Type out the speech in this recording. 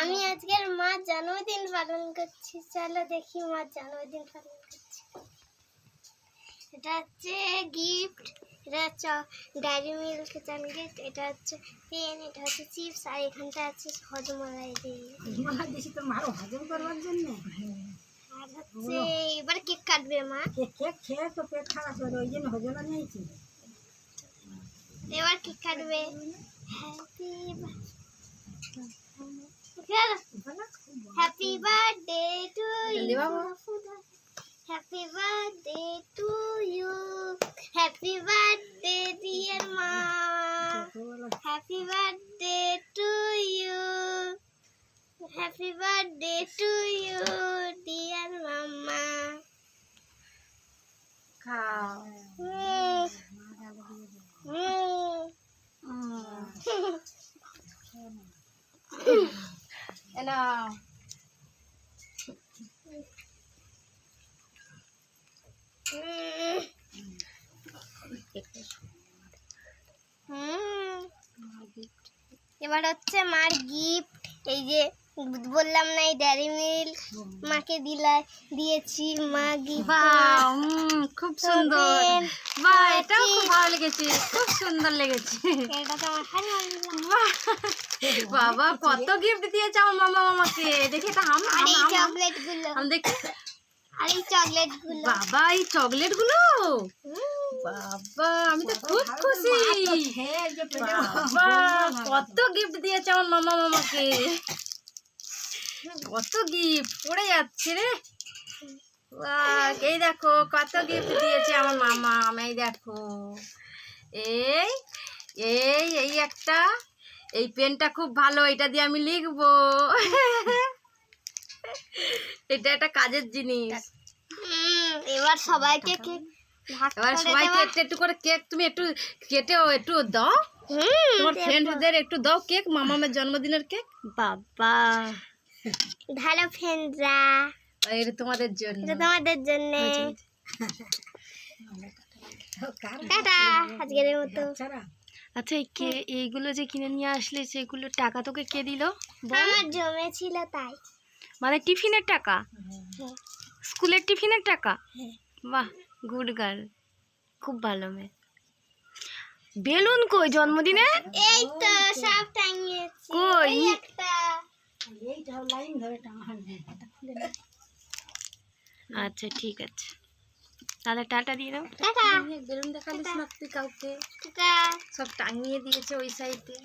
আমি আজকের মার জন্মদিন পালন করছি। চলো দেখি মার জন্মদিন পালন করছি। এটা হচ্ছে গিফট এটা হচ্ছে ডায়েরি মিল্ক চকলেট এটা হচ্ছে পেন এটা হচ্ছে চিপস আর এখানটা আছে হজমলাই দিয়ে দিছি তো মারো হজম করবার জন্য? আর হচ্ছে এবার কেক কাটবে মা। কেক কেক খেয়ে তো পেট খারাপ করে ওই জন্য হজম নিয়েছি এবার কেক কাটবে। Happy Happy birthday to you. Happy birthday to you. Happy birthday dear mom. Happy birthday to you. Happy birthday to you dear mama. Cow. Mm. Mm. Mm. and uh এবার হচ্ছে মার গিফট এই যে বললাম না এই ড্যারি milk মাকে দিলা দিয়েছি মা গিফট বাহ খুব সুন্দর। বাহ এটাও খুব ভালো লেগেছে খুব সুন্দর লেগেছে। এটা তো আমার বাহ, বাবা কত গিফট দিয়েছে আমার মামা মামাকে। দেখে এটা হাম আর এই। চকলেটগুলো আমি দেখি। আর এই চকলেটগুলো। বাবা এই চকলেটগুলো? বাবা আমি তো খুব খুশি। কত গিফট দিয়েছে আমার মামা মামাকে। কত গিফট পড়ে যাচ্ছে রে। এই দেখো কত গিফট দিয়েছে আমার মামা এই দেখো। এই এই এই একটা এই পেনটা খুব ভালো এটা দিয়ে আমি লিখব। এটা একটা কাজের জিনিস। এবার সবাইকে এবার সবাইকে একটু একটু করে কেক তুমি একটু কেটে একটু দাও। হুম, তোমার ফ্রেন্ডদের একটু দাও কেক মামামের জন্মদিনের কেক। বাবা। ভালো ফ্রেন্ডরা এটা তোমাদের জন্য। এটা তোমাদের জন্য। টাটা আজকের মতো। আচ্ছা কে এইগুলো যে কিনে নিয়ে আসলে সেগুলো টাকা তোকে কে দিল? আমার জমেছিল তাই। মানে টিফিনের টাকা। স্কুলের টিফিনের টাকা? হ্যাঁ। বাহ। Good girl. খুব ভালো মেয়ে। বেলুন কই জন্মদিনে? এই তো সব টাঙিয়েছি। কই? একটা। এইটা লাইন ধরে টাঙানো এটা খুলে না আচ্ছা ঠিক আছে। তাহলে টাটা দিয়ে দাও। টাটা। বেলুন দেখালিস না তুই কাউকে। টাটা। সব টাঙিয়ে দিয়েছে ওই সাইডে